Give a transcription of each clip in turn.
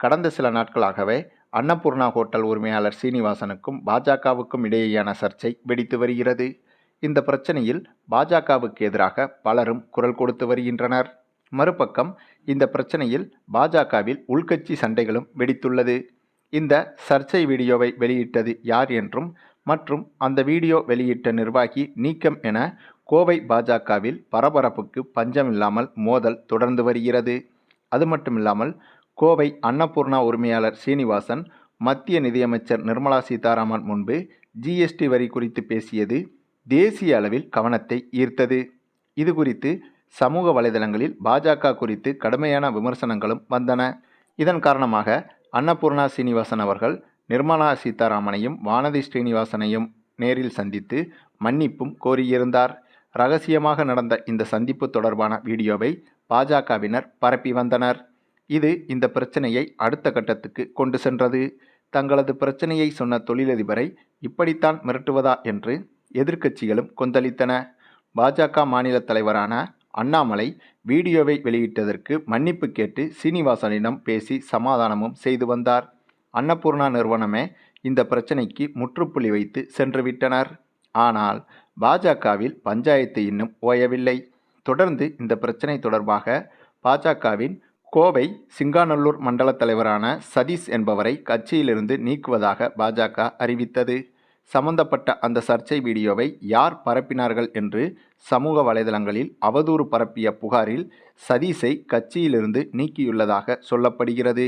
கடந்த சில நாட்களாகவே அன்னபூர்ணா ஹோட்டல் உரிமையாளர் சீனிவாசனுக்கும் பாஜகவுக்கும் இடையேயான சர்ச்சை வெடித்து வருகிறது. இந்த பிரச்சனையில் பாஜகவுக்கு எதிராக பலரும் குரல் கொடுத்து வருகின்றனர். மறுபக்கம் இந்த பிரச்சனையில் பாஜகவில் உள்கட்சி சண்டைகளும் வெடித்துள்ளது. இந்த சர்ச்சை வீடியோவை வெளியிட்டது யார் என்றும் மற்றும் அந்த வீடியோ வெளியிட்ட நிர்வாகி நீக்கம் என கோவை பாஜகவில் பரபரப்புக்கு பஞ்சமில்லாமல் மோதல் தொடர்ந்து வருகிறது. அது மட்டுமில்லாமல் கோவை அன்னபூர்ணா உரிமையாளர் சீனிவாசன் மத்திய நிதியமைச்சர் நிர்மலா சீதாராமன் முன்பு ஜிஎஸ்டி வரி குறித்து பேசியது தேசிய அளவில் கவனத்தை ஈர்த்தது. இது குறித்து சமூக வலைதளங்களில் பாஜக குறித்து கடுமையான விமர்சனங்களும் வந்தன. இதன் காரணமாக அன்னபூர்ணா சீனிவாசன் அவர்கள் நிர்மலா சீதாராமனையும் வானதி ஸ்ரீனிவாசனையும் நேரில் சந்தித்து மன்னிப்பும் கோரியிருந்தார். ரகசியமாக நடந்த இந்த சந்திப்பு தொடர்பான வீடியோவை பாஜகவினர் பரப்பி வந்தனர். இது இந்த பிரச்சனையை அடுத்த கட்டத்துக்கு கொண்டு சென்றது. தங்களது பிரச்சனையை சொன்ன தொழிலதிபரை இப்படித்தான் மிரட்டுவதா என்று எதிர்க்கட்சிகளும் கொந்தளித்தன. பாஜக மாநில தலைவரான அண்ணாமலை வீடியோவை வெளியிட்டதற்கு மன்னிப்பு கேட்டு சீனிவாசனிடம் பேசி சமாதானமும் செய்து வந்தார். அன்னபூர்ணா நிறுவனமே இந்த பிரச்சனைக்கு முற்றுப்புள்ளி வைத்து சென்றுவிட்டனர் ஆனால் பாஜகவில் பஞ்சாயத்து இன்னும் ஓயவில்லை. தொடர்ந்து இந்த பிரச்சனை தொடர்பாக பாஜகவின் கோவை சிங்காநல்லூர் மண்டல தலைவரான சதீஷ் என்பவரை கட்சியிலிருந்து நீக்குவதாக பாஜக அறிவித்தது. சம்பந்தப்பட்ட அந்த சர்ச்சை வீடியோவை யார் பரப்பினார்கள் என்று சமூக வலைதளங்களில் அவதூறு பரப்பிய புகாரில் சதீஷை கட்சியிலிருந்து நீக்கியுள்ளதாக சொல்லப்படுகிறது.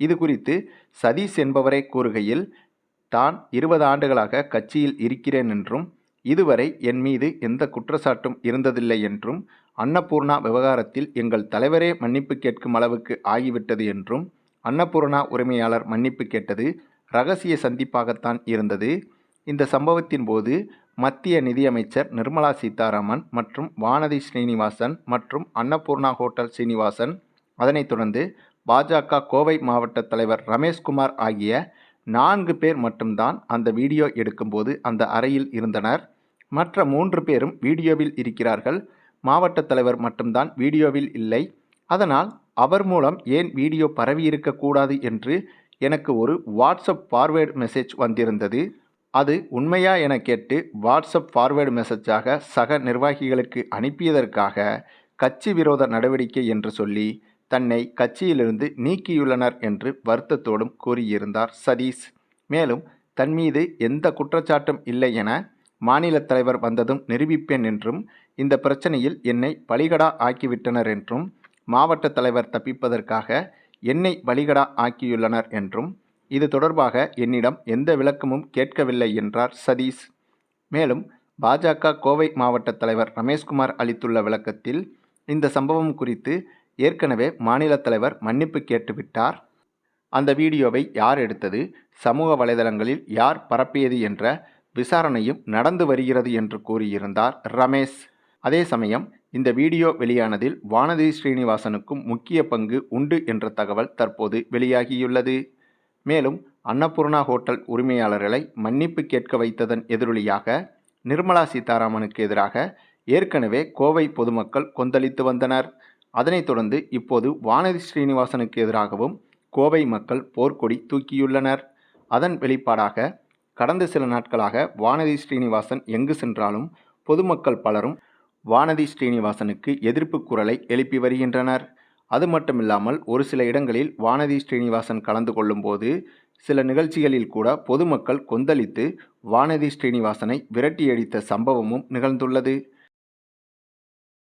இது குறித்து சதீஷ் என்பவரே கூறுகையில் தான் இருபது ஆண்டுகளாக கட்சியில் இருக்கிறேன் என்றும் இதுவரை என் மீது எந்த குற்றச்சாட்டும் இருந்ததில்லை என்றும் அன்னபூர்ணா விவகாரத்தில் எங்கள் தலைவரே மன்னிப்பு கேட்கும் அளவுக்கு ஆகிவிட்டது என்றும் அன்னபூர்ணா உரிமையாளர் மன்னிப்பு கேட்டது ரகசிய சந்திப்பாகத்தான் இருந்தது. இந்த சம்பவத்தின் போது மத்திய நிதியமைச்சர் நிர்மலா சீதாராமன் மற்றும் வானதி ஸ்ரீனிவாசன் மற்றும் அன்னபூர்ணா ஹோட்டல் ஸ்ரீனிவாசன் அதனைத் தொடர்ந்து பாஜக கோவை மாவட்ட தலைவர் ரமேஷ்குமார் ஆகிய நான்கு பேர் மட்டும்தான் அந்த வீடியோ எடுக்கும்போது அந்த அறையில் இருந்தனர். மற்ற மூன்று பேரும் வீடியோவில் இருக்கிறார்கள். மாவட்ட தலைவர் மட்டும்தான் வீடியோவில் இல்லை. அதனால் அவர் மூலம் ஏன் வீடியோ பரவி இருக்கக்கூடாது என்று எனக்கு ஒரு வாட்ஸ்அப் ஃபார்வேர்டு மெசேஜ் வந்திருந்தது. அது உண்மையா என கேட்டு வாட்ஸ்அப் ஃபார்வேர்டு மெசேஜாக சக நிர்வாகிகளுக்கு அனுப்பியதற்காக கட்சி விரோத நடவடிக்கை என்று சொல்லி தன்னை கட்சியிலிருந்து நீக்கியுள்ளனர் என்று வருத்தத்தோடும் கூறியிருந்தார் சதீஷ். மேலும் தன் மீது எந்த குற்றச்சாட்டும் இல்லை என மாநில தலைவர் வந்ததும் நிரூபிப்பேன் என்றும் இந்த பிரச்சனையில் என்னை பலிகடா ஆக்கிவிட்டனர் என்றும் மாவட்ட தலைவர் தப்பிப்பதற்காக என்னை பலிகடா ஆக்கியுள்ளனர் என்றும் இது தொடர்பாக என்னிடம் எந்த விளக்கமும் கேட்கவில்லை என்றார் சதீஷ். மேலும் பாஜக கோவை மாவட்ட தலைவர் ரமேஷ்குமார் அளித்துள்ள விளக்கத்தில் இந்த சம்பவம் குறித்து ஏற்கனவே மாநில தலைவர் மன்னிப்பு கேட்டுவிட்டார். அந்த வீடியோவை யார் எடுத்தது சமூக வலைதளங்களில் யார் பரப்பியது என்ற விசாரணையும் நடந்து வருகிறது என்று கூறியிருந்தார் ரமேஷ். அதே சமயம் இந்த வீடியோ வெளியானதில் வானதி ஸ்ரீனிவாசனுக்கும் முக்கிய பங்கு உண்டு என்ற தகவல் தற்போது வெளியாகியுள்ளது. மேலும் அன்னபூர்ணா ஹோட்டல் உரிமையாளர்களை மன்னிப்பு கேட்க வைத்ததன் எதிரொலியாக நிர்மலா சீதாராமனுக்கு எதிராக ஏற்கனவே கோவை பொதுமக்கள் கொந்தளித்து வந்தனர். அதனைத் தொடர்ந்து இப்போது வானதி ஸ்ரீனிவாசனுக்கு எதிராகவும் கோவை மக்கள் போர்க்கொடி தூக்கியுள்ளனர். அதன் வெளிப்பாடாக கடந்த சில நாட்களாக வானதி ஸ்ரீனிவாசன் எங்கு சென்றாலும் பொதுமக்கள் பலரும் வானதி ஸ்ரீனிவாசனுக்கு எதிர்ப்பு குரலை எழுப்பி வருகின்றனர். அது மட்டுமில்லாமல் ஒரு சில இடங்களில் வானதி ஸ்ரீனிவாசன் கலந்து கொள்ளும்போது சில நிகழ்ச்சிகளில் கூட பொதுமக்கள் கொந்தளித்து வானதி ஸ்ரீனிவாசனை விரட்டியடித்த சம்பவமும் நிகழ்ந்துள்ளது.